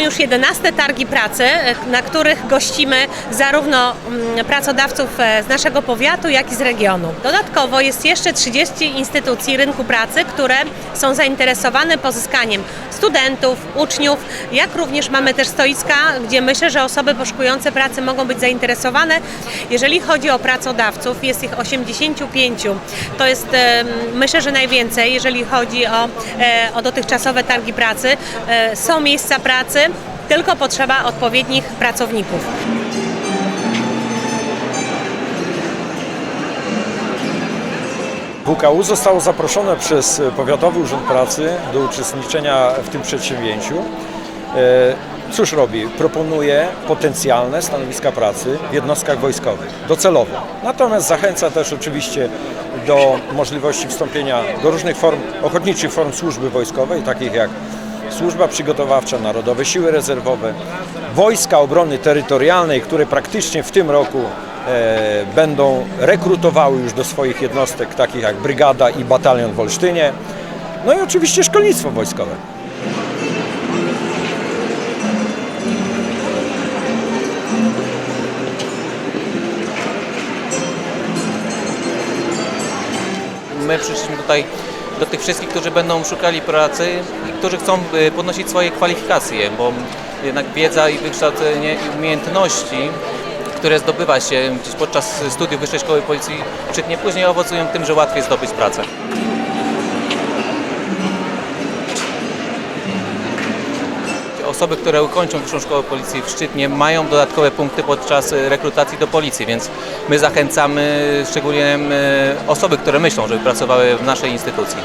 już 11 targi pracy, e, na których gościmy zarówno mm, pracodawców e, z naszego powiatu, jak i z regionu. Dodatkowo jest jeszcze 30 instytucji rynku pracy, które są zainteresowane pozyskaniem studentów, uczniów, jak również mamy też stoiska, gdzie myślę, że osoby poszukujące pracy mogą być zainteresowane. Jeżeli chodzi o pracodawców, jest ich 85. To jest myślę, że najwięcej, jeżeli chodzi o, e, o dotychczasowe targi pracy. E, Są miejsca pracy, tylko potrzeba odpowiednich pracowników. WKU zostało zaproszone przez Powiatowy Urząd Pracy do uczestniczenia w tym przedsięwzięciu. E, Cóż robi? Proponuje potencjalne stanowiska pracy w jednostkach wojskowych, docelowo. Natomiast zachęca też oczywiście do możliwości wstąpienia do różnych form, ochotniczych form służby wojskowej, takich jak Służba Przygotowawcza, Narodowe Siły Rezerwowe, Wojska Obrony Terytorialnej, które praktycznie w tym roku e, będą rekrutowały już do swoich jednostek, takich jak Brygada i Batalion w Olsztynie, no i oczywiście szkolnictwo wojskowe. My przyszliśmy tutaj do tych wszystkich, którzy będą szukali pracy i którzy chcą y, podnosić swoje kwalifikacje, bo jednak wiedza i wykształcenie i umiejętności, które zdobywa się gdzieś podczas studiów Wyższej Szkoły Policji, czytnie później owocują tym, że łatwiej zdobyć pracę. Osoby, które ukończą Wyższą Szkołę Policji w Szczytnie mają dodatkowe punkty podczas y, rekrutacji do policji, więc my zachęcamy szczególnie y, osoby, które myślą, żeby pracowały w naszej instytucji.